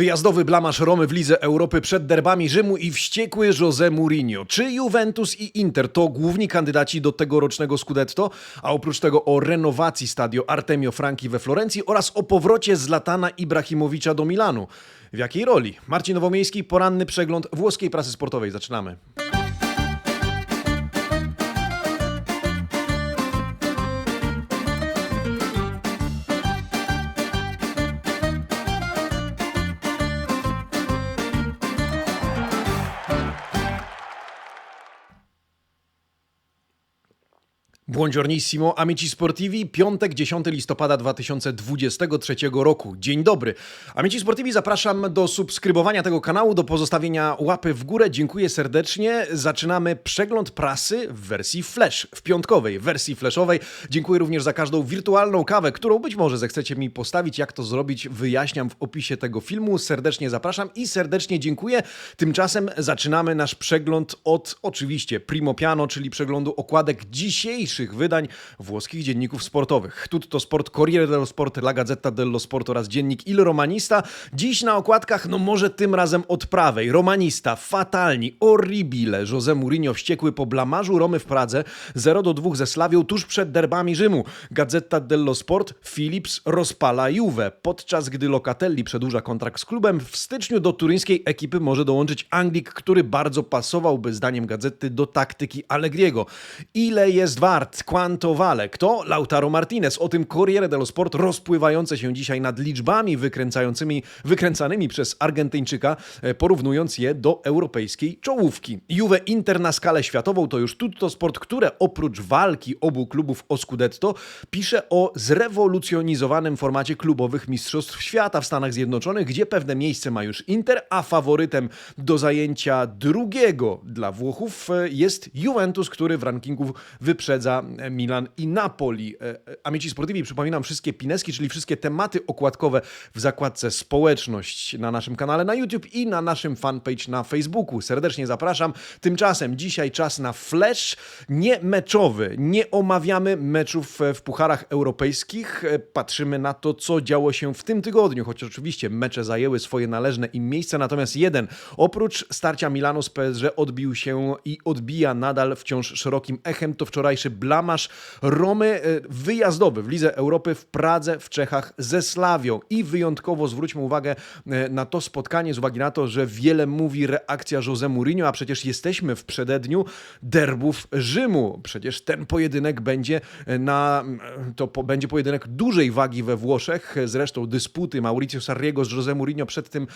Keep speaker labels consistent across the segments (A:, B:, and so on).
A: Wyjazdowy blamasz Romy w Lidze Europy przed derbami Rzymu i wściekły José Mourinho. Czy Juventus i Inter to główni kandydaci do tegorocznego Scudetto? A oprócz tego o renowacji stadio Artemio Franchi we Florencji oraz o powrocie Zlatana Ibrahimowicza do Milanu. W jakiej roli? Marcin Nowomiejski, poranny przegląd włoskiej prasy sportowej. Zaczynamy. Buongiornissimo, amici sportivi, piątek 10 listopada 2023 roku. Dzień dobry. Amici sportivi, zapraszam do subskrybowania tego kanału, do pozostawienia łapy w górę. Dziękuję serdecznie. Zaczynamy przegląd prasy w wersji flash, w piątkowej wersji flashowej. Dziękuję również za każdą wirtualną kawę, którą być może zechcecie mi postawić. Jak to zrobić, wyjaśniam w opisie tego filmu. Serdecznie zapraszam i serdecznie dziękuję. Tymczasem zaczynamy nasz przegląd od oczywiście Primo Piano, czyli przeglądu okładek dzisiejszych wydań włoskich dzienników sportowych. Tutto Sport, Corriere dello Sport, La Gazzetta dello Sport oraz dziennik Il Romanista. Dziś na okładkach, no może tym razem od prawej. Romanista, fatalni, orribile. José Mourinho wściekły po blamarzu Romy w Pradze 0 do 2 ze Slawią tuż przed derbami Rzymu. Gazzetta dello Sport, Philips rozpala Juve. Podczas gdy Locatelli przedłuża kontrakt z klubem, w styczniu do turyńskiej ekipy może dołączyć Anglik, który bardzo pasowałby zdaniem gazety do taktyki Allegriego. Ile jest wart? Quanto vale? Kto? Lautaro Martinez. O tym Corriere dello Sport rozpływające się dzisiaj nad liczbami wykręcającymi, wykręcanymi przez Argentyńczyka, e, porównując je do europejskiej czołówki. Juve Inter na skalę światową to już Tutto Sport, które oprócz walki obu klubów o Scudetto pisze o zrewolucjonizowanym formacie klubowych mistrzostw świata w Stanach Zjednoczonych, gdzie pewne miejsce ma już Inter, a faworytem do zajęcia drugiego dla Włochów e, jest Juventus, który w rankingu wyprzedza Milan i Napoli. E, e, Amici Sportivi, przypominam wszystkie pineski, czyli wszystkie tematy okładkowe w zakładce społeczność na naszym kanale na YouTube i na naszym fanpage na Facebooku. Serdecznie zapraszam. Tymczasem dzisiaj czas na flash nie meczowy. Nie omawiamy meczów e, w pucharach europejskich. Patrzymy na to, co działo się w tym tygodniu, choć oczywiście mecze zajęły swoje należne im miejsce. Natomiast jeden, oprócz starcia Milanu z PSG odbił się i odbija nadal wciąż szerokim echem, to wczorajszy blamasz Romy e, wyjazdowy w Lidze Europy w Pradze w Czechach ze Slawią. I wyjątkowo zwróćmy uwagę e, na to spotkanie z uwagi na to, że wiele mówi reakcja José Mourinho, a przecież jesteśmy w przededniu derbów Rzymu. Przecież ten pojedynek będzie e, na to po, będzie pojedynek dużej wagi we Włoszech. Zresztą dysputy Mauricio Sarriego z José Mourinho przed tym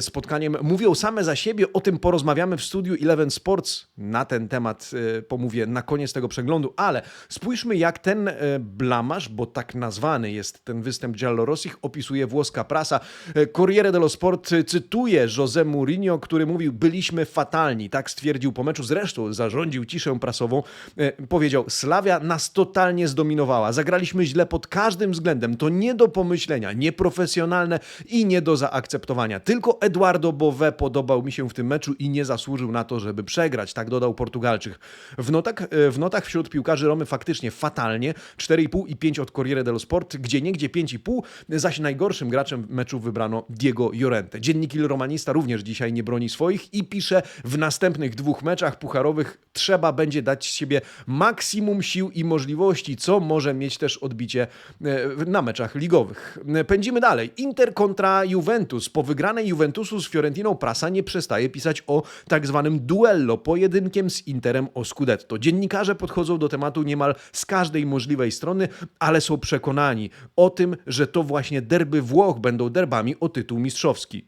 A: spotkaniem mówią same za siebie. O tym porozmawiamy w studiu Eleven Sports. Na ten temat pomówię na koniec tego przeglądu, ale spójrzmy jak ten e, blamasz, bo tak nazwany jest ten występ Giallorossich, opisuje włoska prasa. E, Corriere dello Sport e, cytuje José Mourinho, który mówił, byliśmy fatalni. Tak stwierdził po meczu. Zresztą zarządził ciszę prasową. Powiedział, Slavia nas totalnie zdominowała. Zagraliśmy źle pod każdym względem. To nie do pomyślenia, nieprofesjonalne i nie do zaakceptowania. Tylko Eduardo Bove podobał mi się w tym meczu i nie zasłużył na to, żeby przegrać. Tak dodał Portugalczyk. W notach, w notach wśród piłkarzy Romy faktycznie fatalnie. 4,5 i 5 od Corriere dello Sport, gdzie niegdzie 5,5, zaś najgorszym graczem meczu wybrano Diego Llorente. Dziennik Il Romanista również dzisiaj nie broni swoich i pisze w następnych dwóch meczach pucharowych trzeba będzie dać z siebie maksimum sił i możliwości, co może mieć też odbicie e, na meczach ligowych. E, Pędzimy dalej. Inter kontra Juventus. Po wygranej Juventusu z Fiorentiną prasa nie przestaje pisać o tak zwanym duello, pojedynkiem z Interem o Scudetto. Dziennikarze podchodzą do tematu niemal z każdej możliwej strony, ale są przekonani o tym, że to właśnie derby Włoch będą derbami o tytuł mistrzowski.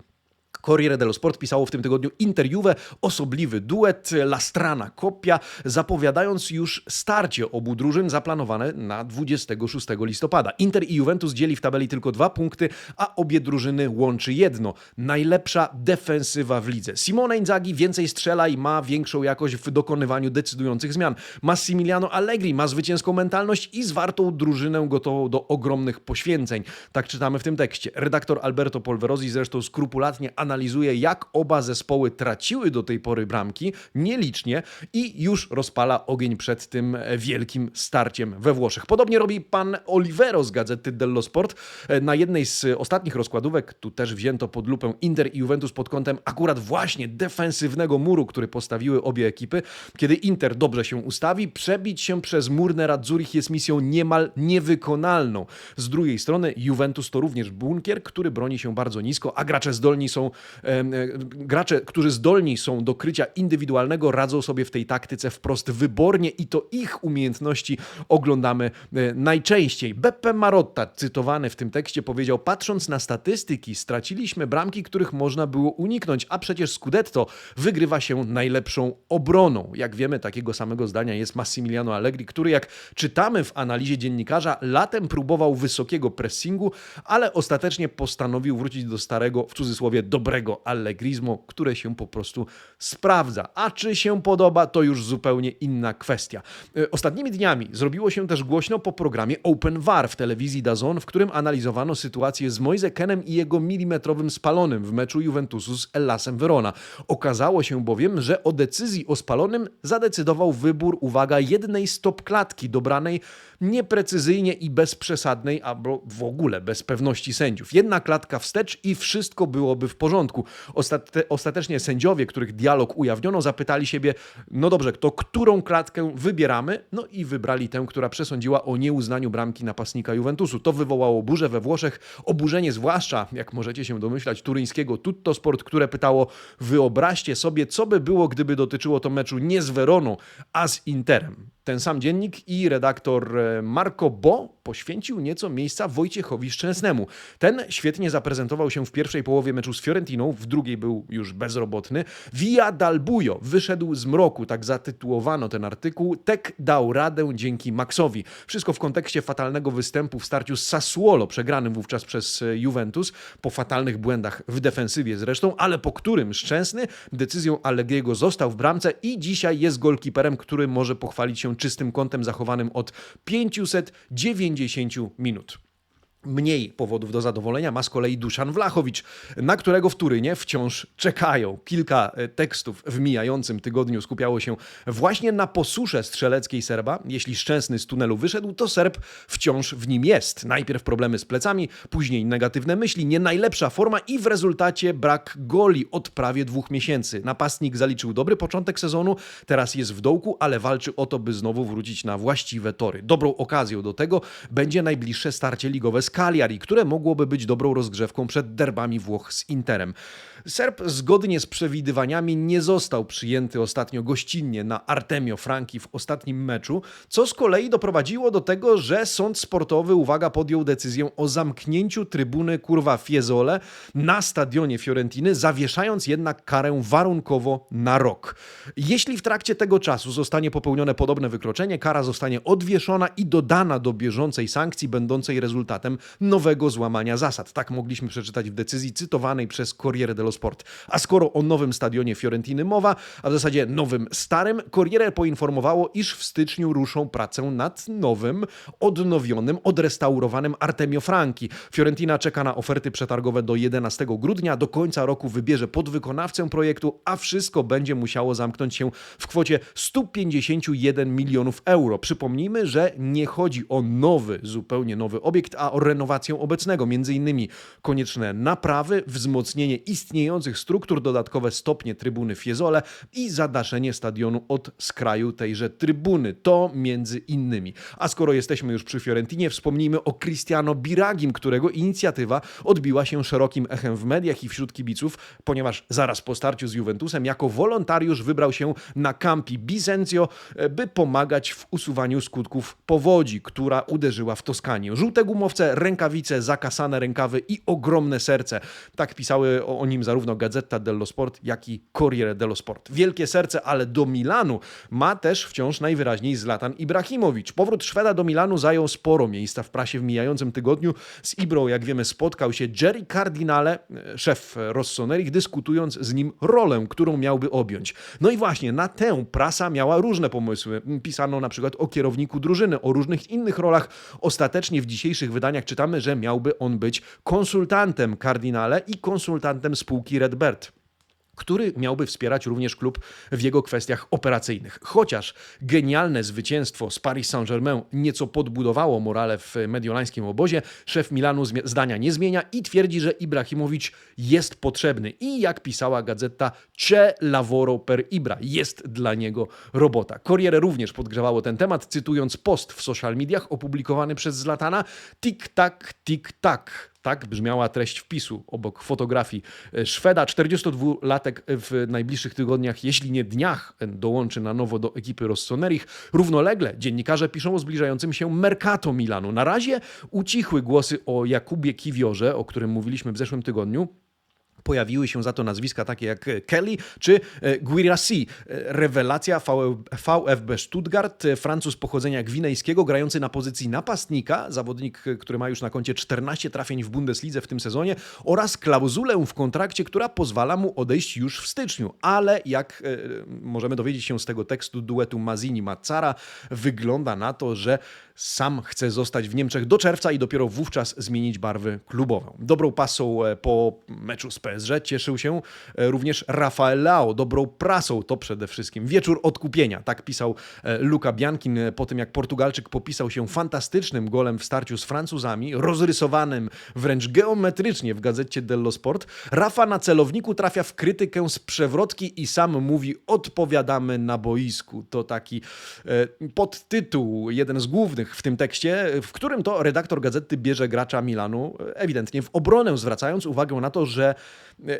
A: Corriere dello Sport pisało w tym tygodniu Inter Juve, osobliwy duet La Strana Kopia, zapowiadając już starcie obu drużyn zaplanowane na 26 listopada. Inter i Juventus dzieli w tabeli tylko dwa punkty, a obie drużyny łączy jedno. Najlepsza defensywa w lidze. Simone Inzaghi więcej strzela i ma większą jakość w dokonywaniu decydujących zmian. Massimiliano Allegri ma zwycięską mentalność i zwartą drużynę gotową do ogromnych poświęceń. Tak czytamy w tym tekście. Redaktor Alberto Polverosi zresztą skrupulatnie analizuje analizuje, jak oba zespoły traciły do tej pory bramki, nielicznie, i już rozpala ogień przed tym wielkim starciem we Włoszech. Podobnie robi pan Olivero z gazety Dello Sport. Na jednej z ostatnich rozkładówek, tu też wzięto pod lupę Inter i Juventus pod kątem akurat właśnie defensywnego muru, który postawiły obie ekipy. Kiedy Inter dobrze się ustawi, przebić się przez mur Nerazzurich jest misją niemal niewykonalną. Z drugiej strony Juventus to również bunkier, który broni się bardzo nisko, a gracze zdolni są, gracze, którzy zdolni są do krycia indywidualnego, radzą sobie w tej taktyce wprost wybornie i to ich umiejętności oglądamy e, najczęściej. Beppe Marotta, cytowany w tym tekście, powiedział: Patrząc na statystyki, straciliśmy bramki, których można było uniknąć, a przecież Scudetto wygrywa się najlepszą obroną. Jak wiemy, takiego samego zdania jest Massimiliano Allegri, który, jak czytamy w analizie dziennikarza, latem próbował wysokiego pressingu, ale ostatecznie postanowił wrócić do starego, w cudzysłowie, dobrego allegrizmu, które się po prostu sprawdza. A czy się podoba, to już zupełnie inna kwestia. E, Ostatnimi dniami zrobiło się też głośno po programie Open VAR w telewizji DAZN, w którym analizowano sytuację z Moise Kenem i jego milimetrowym spalonym w meczu Juventusu z Ellasem Verona. Okazało się bowiem, że o decyzji o spalonym zadecydował wybór, uwaga, jednej stop klatki dobranej nieprecyzyjnie i bez przesadnej, albo w ogóle bez pewności sędziów. Jedna klatka wstecz i wszystko byłoby w porządku. Ostate, ostatecznie sędziowie, których dialog ujawniono, zapytali siebie, no dobrze, to którą klatkę wybieramy? No i wybrali tę, która przesądziła o nieuznaniu bramki napastnika Juventusu. To wywołało burzę we Włoszech, oburzenie zwłaszcza, jak możecie się domyślać, turyńskiego Tutto Sport, które pytało, wyobraźcie sobie, co by było, gdyby dotyczyło to meczu nie z Weroną, a z Interem. Ten sam dziennik i redaktor e, Marco Bo poświęcił nieco miejsca Wojciechowi Szczęsnemu. Ten świetnie zaprezentował się w pierwszej połowie meczu z Fiorentiną, w drugiej był już bezrobotny. Via dal buio wyszedł z mroku, tak zatytułowano ten artykuł. Tek dał radę dzięki Maxowi. Wszystko w kontekście fatalnego występu w starciu z Sassuolo, przegranym wówczas przez e, Juventus, po fatalnych błędach w defensywie zresztą, ale po którym Szczęsny decyzją Allegriego został w bramce i dzisiaj jest golkiperem, który może pochwalić się czystym kątem zachowanym od 590 minut. Mniej powodów do zadowolenia ma z kolei Duszan Wlachowicz, na którego w Turynie wciąż czekają. Kilka e, tekstów w mijającym tygodniu skupiało się właśnie na posusze strzeleckiej Serba. Jeśli Szczęsny z tunelu wyszedł, to Serb wciąż w nim jest. Najpierw problemy z plecami, później negatywne myśli, nie najlepsza forma i w rezultacie brak goli od prawie dwóch miesięcy. Napastnik zaliczył dobry początek sezonu, teraz jest w dołku, ale walczy o to, by znowu wrócić na właściwe tory. Dobrą okazją do tego będzie najbliższe starcie ligowe z Cagliari, które mogłoby być dobrą rozgrzewką przed derbami Włoch z Interem. Serb zgodnie z przewidywaniami nie został przyjęty ostatnio gościnnie na Artemio Franki w ostatnim meczu, co z kolei doprowadziło do tego, że sąd sportowy, uwaga, podjął decyzję o zamknięciu trybuny kurwa Fiesole na stadionie Fiorentiny, zawieszając jednak karę warunkowo na rok. Jeśli w trakcie tego czasu zostanie popełnione podobne wykroczenie, kara zostanie odwieszona i dodana do bieżącej sankcji, będącej rezultatem nowego złamania zasad. Tak mogliśmy przeczytać w decyzji cytowanej przez Corriere dello Sport. A skoro o nowym stadionie Fiorentiny mowa, a w zasadzie nowym starym, Corriere poinformowało, iż w styczniu ruszą pracę nad nowym, odnowionym, odrestaurowanym Artemio Franki. Fiorentina czeka na oferty przetargowe do 11 grudnia. Do końca roku wybierze podwykonawcę projektu, a wszystko będzie musiało zamknąć się w kwocie 151 milionów euro. Przypomnijmy, że nie chodzi o nowy, zupełnie nowy obiekt, a o renowację obecnego. Między innymi konieczne naprawy, wzmocnienie istniejących struktur, dodatkowe stopnie trybuny Fiesole i zadaszenie stadionu od skraju tejże trybuny. To między innymi. A skoro jesteśmy już przy Fiorentinie, wspomnijmy o Cristiano Biragim, którego inicjatywa odbiła się szerokim echem w mediach i wśród kibiców, ponieważ zaraz po starciu z Juventusem jako wolontariusz wybrał się na Campi Bisenzio, e, by pomagać w usuwaniu skutków powodzi, która uderzyła w Toskanię. Żółte gumowce, rękawice, zakasane rękawy i ogromne serce. Tak pisały o, nim zarówno Gazeta dello Sport, jak i Corriere dello Sport. Wielkie serce, ale do Milanu ma też wciąż najwyraźniej Zlatan Ibrahimowicz. Powrót Szweda do Milanu zajął sporo miejsca w prasie w mijającym tygodniu. Z Ibrą, jak wiemy, spotkał się Jerry Cardinale, e, szef Rossoneri, dyskutując z nim rolę, którą miałby objąć. No i właśnie na tę prasa miała różne pomysły. Pisano na przykład o kierowniku drużyny, o różnych innych rolach. Ostatecznie w dzisiejszych wydaniach czytamy, że miałby on być konsultantem kardynale i konsultantem spółki Redbird który miałby wspierać również klub w jego kwestiach operacyjnych. Chociaż genialne zwycięstwo z Paris Saint-Germain nieco podbudowało morale w mediolańskim obozie, szef Milanu zdania nie zmienia i twierdzi, że Ibrahimowicz jest potrzebny. I jak pisała gazeta, c'è lavoro per Ibra, jest dla niego robota. Corriere również podgrzewało ten temat, cytując post w social mediach opublikowany przez Zlatana, tik-tak, tik-tak. Tak brzmiała treść wpisu obok fotografii Szweda. 42-latek w najbliższych tygodniach, jeśli nie dniach, dołączy na nowo do ekipy Rossonerich. Równolegle dziennikarze piszą o zbliżającym się Mercato Milanu. Na razie ucichły głosy o Jakubie Kiwiorze, o którym mówiliśmy w zeszłym tygodniu. Pojawiły się za to nazwiska takie jak Kelly czy Guirassi. Rewelacja VfB Stuttgart, Francuz pochodzenia gwinejskiego, grający na pozycji napastnika, zawodnik, który ma już na koncie 14 trafień w Bundeslidze w tym sezonie oraz klauzulę w kontrakcie, która pozwala mu odejść już w styczniu. Ale jak możemy dowiedzieć się z tego tekstu duetu Mazini-Mazzara, wygląda na to, że sam chce zostać w Niemczech do czerwca i dopiero wówczas zmienić barwy klubową. Dobrą pasą po meczu z PSG cieszył się również Rafael. Dobrą prasą to przede wszystkim wieczór odkupienia. Tak pisał Luka Biankin po tym, jak Portugalczyk popisał się fantastycznym golem w starciu z Francuzami, rozrysowanym wręcz geometrycznie w gazecie Dello Sport. Rafa na celowniku trafia w krytykę z przewrotki i sam mówi odpowiadamy na boisku. To taki podtytuł, jeden z głównych w tym tekście, w którym to redaktor gazety bierze gracza Milanu ewidentnie w obronę, zwracając uwagę na to, że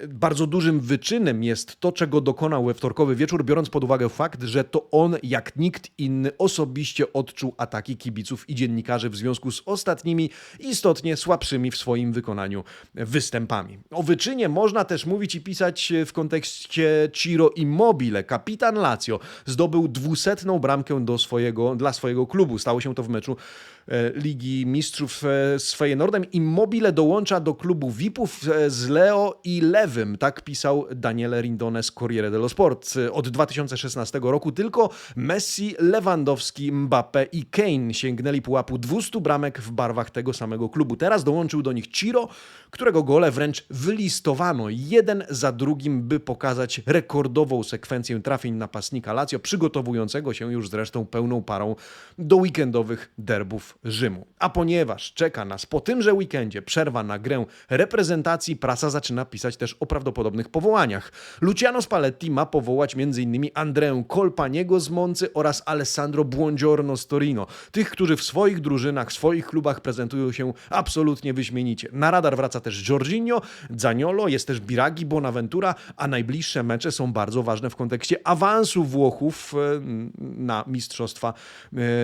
A: bardzo dużym wyczynem jest to, czego dokonał we wtorkowy wieczór, biorąc pod uwagę fakt, że to on, jak nikt inny, osobiście odczuł ataki kibiców i dziennikarzy w związku z ostatnimi, istotnie słabszymi w swoim wykonaniu występami. O wyczynie można też mówić i pisać w kontekście Ciro Immobile. Kapitan Lazio zdobył dwusetną bramkę do swojego, dla swojego klubu. Stało się to w meczu Ligi Mistrzów z Feyenoordem. Immobile dołącza do klubu VIP-ów z Leo i Lewym. Tak pisał Daniele Rindone z Corriere dello Sport. Od 2016 roku tylko Messi, Lewandowski, Mbappe i Kane sięgnęli pułapu 200 bramek w barwach tego samego klubu. Teraz dołączył do nich Ciro, którego gole wręcz wylistowano jeden za drugim, by pokazać rekordową sekwencję trafień napastnika Lazio, przygotowującego się już zresztą pełną parą do weekendowych derbów Rzymu. A ponieważ czeka nas po tymże weekendzie przerwa na grę reprezentacji, prasa zaczyna pisać też o prawdopodobnych powołaniach. Luciano Spalletti ma powołać m.in. Andreę Colpaniego z Moncy oraz Alessandro Buongiorno z Torino. Tych, którzy w swoich drużynach, w swoich klubach prezentują się absolutnie wyśmienicie. Na radar wraca też Jorginho, Zaniolo, jest też Biragi, Bonaventura, a najbliższe mecze są bardzo ważne w kontekście awansu Włochów na Mistrzostwa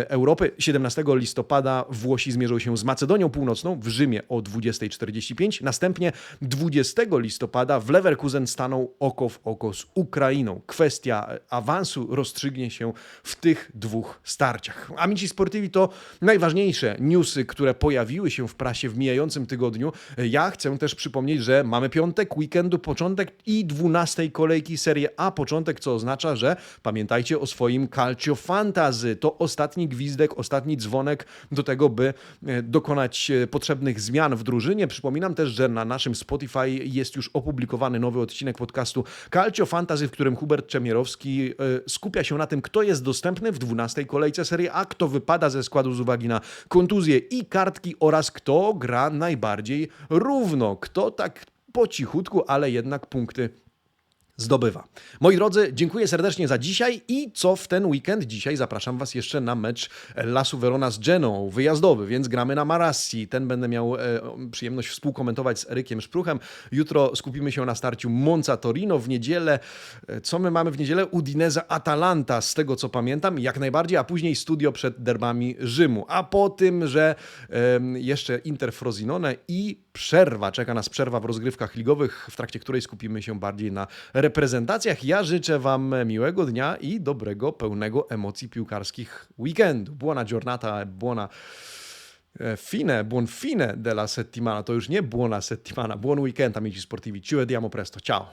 A: Europy. 17 listopada Włosi zmierzą się z Macedonią Północną w Rzymie o 20.45. Następnie 20 listopada w Leverkusen staną oko w oko z Ukrainą. Kwestia awansu rozstrzygnie się w tych dwóch starciach. Amici Sportivi to najważniejsze newsy, które pojawiły się w prasie w mijającym tygodniu. Ja chcę też przypomnieć, że mamy piątek, weekendu, początek i dwunastej kolejki Serie A. Początek, co oznacza, że pamiętajcie o swoim Calcio Fantasy. To ostatni gwizdek, ostatni dzwonek do tego, by dokonać potrzebnych zmian w drużynie. Przypominam też, że na naszym Spotify jest już opublikowany nowy odcinek podcastu Calcio Fantasy, w którym Hubert Czemierowski skupia się na tym, kto jest dostępny w 12 kolejce Serie A, kto wypada ze składu z uwagi na kontuzje i kartki oraz kto gra najbardziej równo, kto tak po cichutku, ale jednak punkty zdobywa. Moi drodzy, dziękuję serdecznie za dzisiaj i co w ten weekend? Dzisiaj zapraszam Was jeszcze na mecz Lasu Verona z Geną, wyjazdowy, więc gramy na Marassi. Ten będę miał e, przyjemność współkomentować z Erykiem Szpruchem. Jutro skupimy się na starciu Monza Torino. W niedzielę, co my mamy w niedzielę? Udinese Atalanta, z tego co pamiętam, jak najbardziej, a później studio przed derbami Rzymu. A po tym, że e, jeszcze Inter Frosinone i przerwa, czeka nas przerwa w rozgrywkach ligowych, w trakcie której skupimy się bardziej na reprezentacjach. Ja życzę Wam miłego dnia i dobrego, pełnego emocji piłkarskich weekendu. Buona giornata, buona fine, buon fine della settimana. To już nie buona settimana, buon weekend amici sportivi. Ci vediamo presto. Ciao.